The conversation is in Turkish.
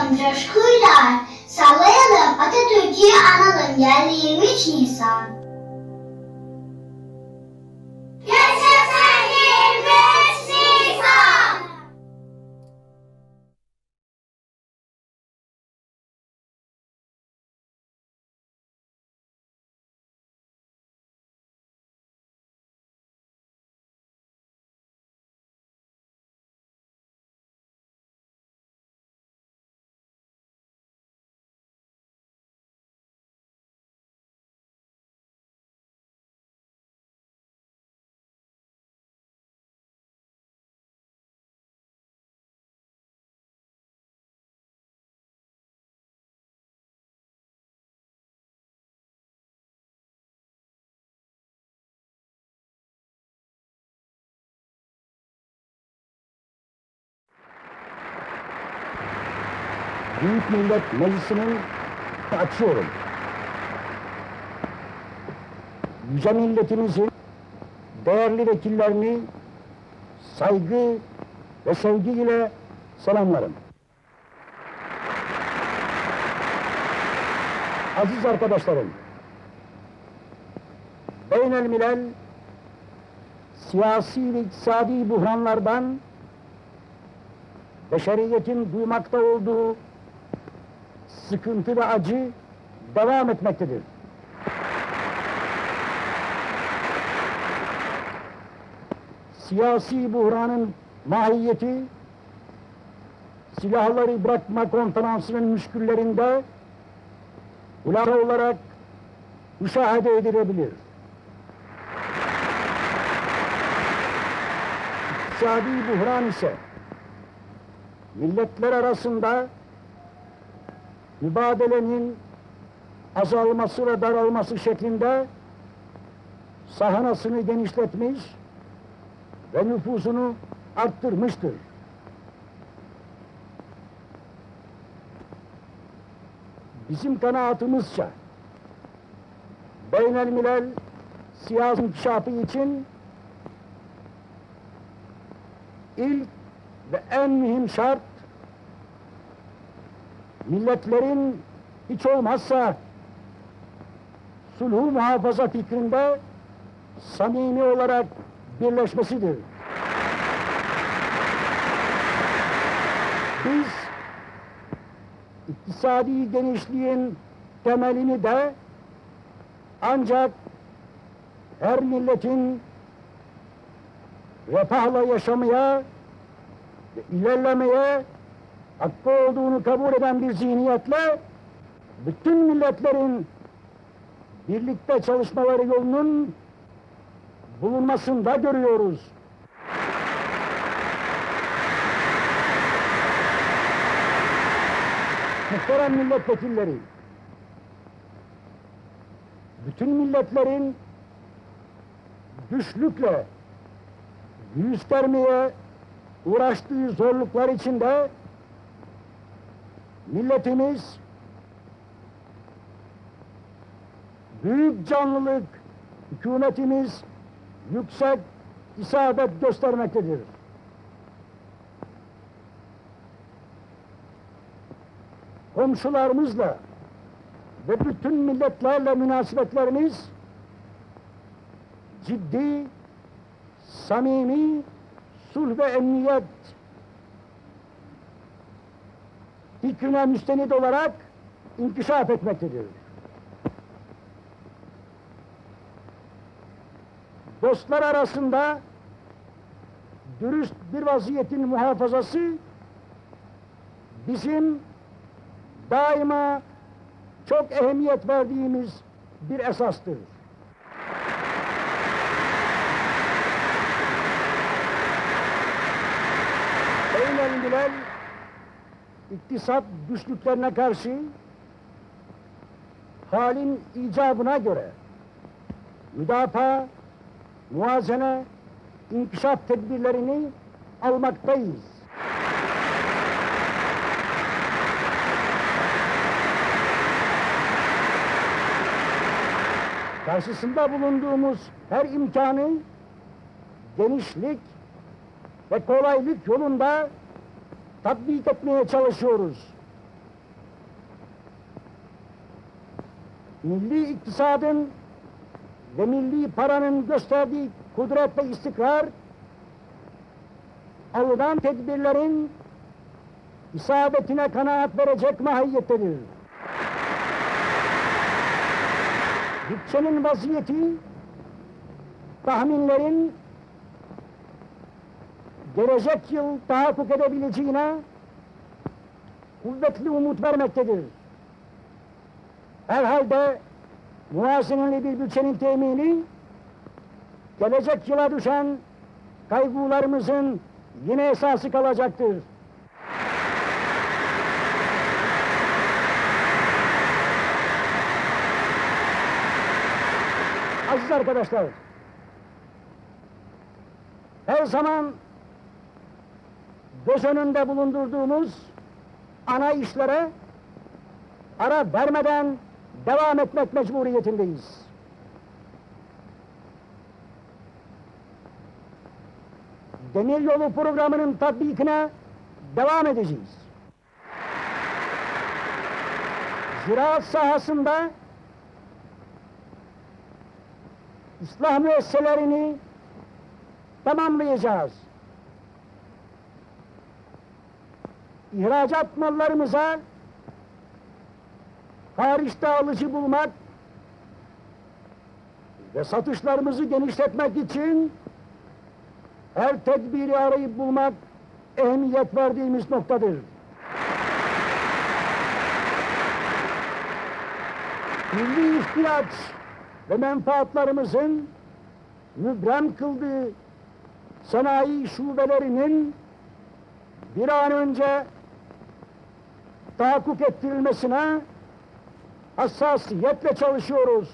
Coşalım coşkuyla, sallayalım Atatürk'ü analım geldi 23 Nisan. Büyük Millet Meclisi'nin açıyorum. Yüce milletimizin değerli vekillerini saygı ve sevgi ile selamlarım. Aziz arkadaşlarım, beynelmilel siyasi ve iktisadi buhranlardan beşeriyetin duymakta olduğu sıkıntı ve acı devam etmektedir. Siyasi buhranın mahiyeti silahları bırakma konferansının müşküllerinde ulama olarak müşahede edilebilir. İktisadi buhran ise milletler arasında mübadelenin azalması ve daralması şeklinde sahanasını genişletmiş ve nüfusunu arttırmıştır. Bizim kanaatimizce beynelmilel siyasi inkişafı için ilk ve en mühim şart milletlerin hiç olmazsa sulhu muhafaza fikrinde samimi olarak birleşmesidir. Biz iktisadi genişliğin temelini de ancak her milletin refahla yaşamaya ilerlemeye hakkı olduğunu kabul eden bir zihniyetle bütün milletlerin birlikte çalışmaları yolunun bulunmasında görüyoruz. Muhterem milletvekilleri, bütün milletlerin güçlükle göstermeye uğraştığı zorluklar içinde milletimiz büyük canlılık, hükümetimiz yüksek isabet göstermektedir. Komşularımızla ve bütün milletlerle münasebetlerimiz ciddi, samimi, sulh ve emniyet fikrine müstenid olarak inkişaf etmektedir. Dostlar arasında dürüst bir vaziyetin muhafazası bizim daima çok ehemmiyet verdiğimiz bir esastır. Beynelmilel iktisat güçlüklerine karşı halin icabına göre müdafaa, muazene, inkişaf tedbirlerini almaktayız. Karşısında bulunduğumuz her imkanı genişlik ve kolaylık yolunda tatbik etmeye çalışıyoruz. milli iktisadın ve milli paranın gösterdiği kudret ve istikrar, alınan tedbirlerin isabetine kanaat verecek mahiyettedir. Bütçenin vaziyeti, tahminlerin gelecek yıl tahakkuk edebileceğine kuvvetli umut vermektedir. Herhalde muazeneli bir bütçenin temini, gelecek yıla düşen kaygılarımızın yine esası kalacaktır. Aziz arkadaşlar, her zaman göz önünde bulundurduğumuz ana işlere ara vermeden devam etmek mecburiyetindeyiz. Demiryolu programının tatbikine devam edeceğiz. Ziraat sahasında ıslah müesseselerini tamamlayacağız. İhracat mallarımıza hariçte alıcı bulmak ve satışlarımızı genişletmek için her tedbiri arayıp bulmak ehemmiyet verdiğimiz noktadır. Milli ihtiyaç ve menfaatlarımızın mübrem kıldığı sanayi şubelerinin bir an önce tahakkuk ettirilmesine hassasiyetle çalışıyoruz.